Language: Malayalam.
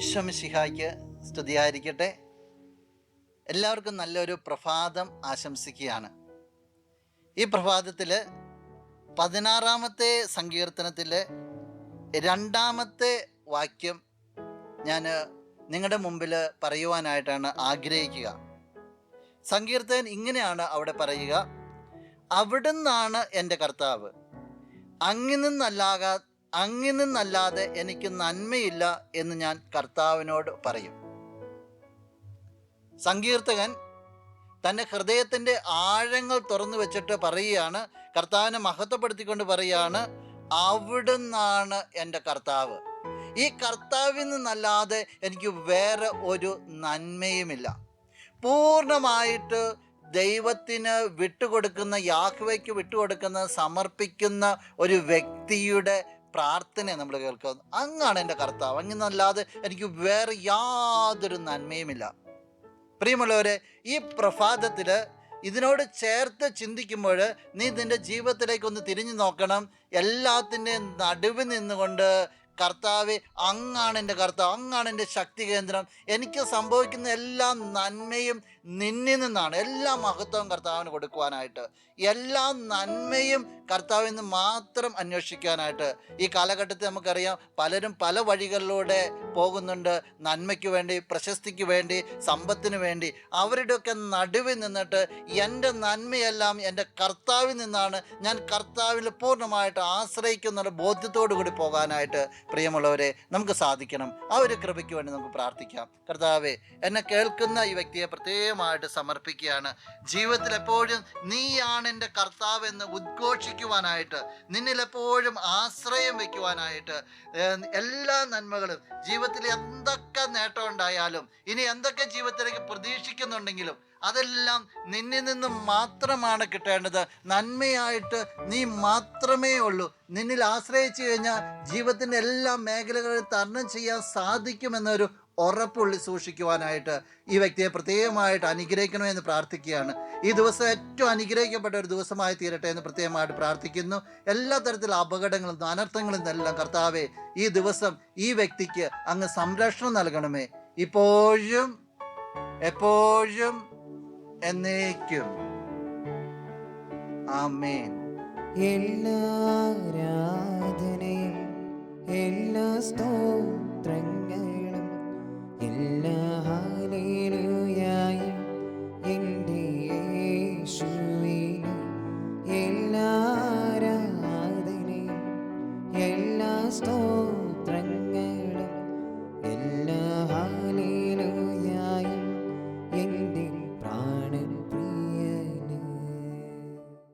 ഈശ്വമിശിഹായ്ക്ക് സ്തുതിയായിരിക്കട്ടെ. എല്ലാവർക്കും നല്ലൊരു പ്രഭാതം ആശംസിക്കുകയാണ്. ഈ പ്രഭാതത്തിൽ പതിനാറാമത്തെ സങ്കീർത്തനത്തിൽ രണ്ടാമത്തെ വാക്യം ഞാൻ നിങ്ങളുടെ മുമ്പിൽ പറയുവാനായിട്ടാണ് ആഗ്രഹിക്കുക. സങ്കീർത്തകൻ ഇങ്ങനെയാണ് അവിടെ പറയുക. അവിടുന്നാണ് എന്റെ കർത്താവ്. അങ്ങിൽ നിന്നല്ലാകാ അങ്ങിൽ നിന്നല്ലാതെ എനിക്ക് നന്മയില്ല എന്ന് ഞാൻ കർത്താവിനോട് പറയും. സങ്കീർത്തകൻ തന്റെ ഹൃദയത്തിന്റെ ആഴങ്ങൾ തുറന്നു വെച്ചിട്ട് പറയുകയാണ് കർത്താവിനെ മഹത്വപ്പെടുത്തിക്കൊണ്ട് പറയുകയാണ് അവിടുന്നാണ് എന്റെ കർത്താവ്. ഈ കർത്താവിൽ നിന്നല്ലാതെ എനിക്ക് വേറെ ഒരു നന്മയുമില്ല. പൂർണമായിട്ട് ദൈവത്തിന് വിട്ടുകൊടുക്കുന്ന യാഹ്വയ്ക്ക് വിട്ടുകൊടുക്കുന്ന സമർപ്പിക്കുന്ന ഒരു വ്യക്തിയുടെ പ്രാർത്ഥന നമ്മൾ കേൾക്കുന്നത് അങ്ങാണ് എന്റെ കർത്താവ്. അങ്ങനല്ലാതെ എനിക്ക് വേറെ യാതൊരു നന്മയുമില്ല. പ്രിയമുള്ളവരെ ഈ പ്രഭാതത്തിൽ ഇതിനോട് ചേർത്ത് ചിന്തിക്കുമ്പോൾ നീ നിന്റെ ജീവിതത്തിലേക്കൊന്ന് തിരിഞ്ഞു നോക്കണം. എല്ലാത്തിന്റെയും നടുവിൽ നിന്നുകൊണ്ട് കർത്താവെ അങ്ങാണ് എന്റെ കർത്താവ് അങ്ങാണ് എന്റെ ശക്തി കേന്ദ്രം. എനിക്ക് സംഭവിക്കുന്ന എല്ലാ നന്മയും നിന്നിൽ നിന്നാണ്. എല്ലാ മഹത്വവും കർത്താവിന് കൊടുക്കുവാനായിട്ട്. എല്ലാ നന്മയും കർത്താവിൽ നിന്ന് മാത്രം അന്വേഷിക്കാനായിട്ട് ഈ കാലഘട്ടത്തിൽ നമുക്കറിയാം പലരും പല വഴികളിലൂടെ പോകുന്നുണ്ട്. നന്മയ്ക്ക് വേണ്ടി പ്രശസ്തിക്ക് വേണ്ടി സമ്പത്തിന് വേണ്ടി. അവരുടെയൊക്കെ നടുവിൽ നിന്നിട്ട് എന്റെ നന്മയെല്ലാം എന്റെ കർത്താവിൽ നിന്നാണ് ഞാൻ കർത്താവിൽ പൂർണമായിട്ട് ആശ്രയിക്കുന്ന ബോധ്യത്തോടു കൂടി പോകാനായിട്ട് പ്രിയമുള്ളവരെ നമുക്ക് സാധിക്കണം. ആ ഒരു കൃപയ്ക്ക് വേണ്ടി നമുക്ക് പ്രാർത്ഥിക്കാം. കർത്താവെ എന്നെ കേൾക്കുന്ന ഈ വ്യക്തിയെ പ്രത്യേകമായിട്ട് സമർപ്പിക്കുകയാണ്. ജീവിതത്തിൽ എപ്പോഴും നീയാണ് എന്റെ കർത്താവ് എന്ന് ഉദ്ഘോഷിക്കുവാനായിട്ട് നിന്നിൽ എപ്പോഴും ആശ്രയം വയ്ക്കുവാനായിട്ട് എല്ലാ നന്മകളും ജീവിതത്തിൽ എന്തൊക്കെ നേട്ടം ഉണ്ടായാലും ഇനി എന്തൊക്കെ ജീവിതത്തിലേക്ക് പ്രതീക്ഷിക്കുന്നുണ്ടെങ്കിലും അതെല്ലാം നിന്നിൽ നിന്ന് മാത്രമാണ് കിട്ടേണ്ടത്. നന്മയായിട്ട് നീ മാത്രമേ ഉള്ളൂ. നിന്നിൽ ആശ്രയിച്ചു കഴിഞ്ഞാൽ ജീവിതത്തിന്റെ എല്ലാ മേഖലകളിൽ തരണം ചെയ്യാൻ സാധിക്കുമെന്നൊരു ഉറപ്പുള്ളി സൂക്ഷിക്കുവാനായിട്ട് ഈ വ്യക്തിയെ പ്രത്യേകമായിട്ട് അനുഗ്രഹിക്കണമെന്ന് പ്രാർത്ഥിക്കുകയാണ്. ഈ ദിവസം ഏറ്റവും അനുഗ്രഹിക്കപ്പെട്ട ഒരു ദിവസമായി തീരട്ടെ എന്ന് പ്രത്യേകമായിട്ട് പ്രാർത്ഥിക്കുന്നു. എല്ലാ തരത്തിലുള്ള അപകടങ്ങളും അനർത്ഥങ്ങളും എല്ലാം കർത്താവേ ഈ ദിവസം ഈ വ്യക്തിക്ക് അങ്ങ് സംരക്ഷണം നൽകണമേ. ഇപ്പോഴും എപ്പോഴും എന്നേക്കും. ആമേൻ. എല്ലാ ആരാധനയും എല്ലാ സ്തോത്രങ്ങളും എല്ലാ ഹാലേലുയായും എന്റെ യേശുവിന് എല്ലാ ആരാധനയും എല്ലാ സ്തോത്ര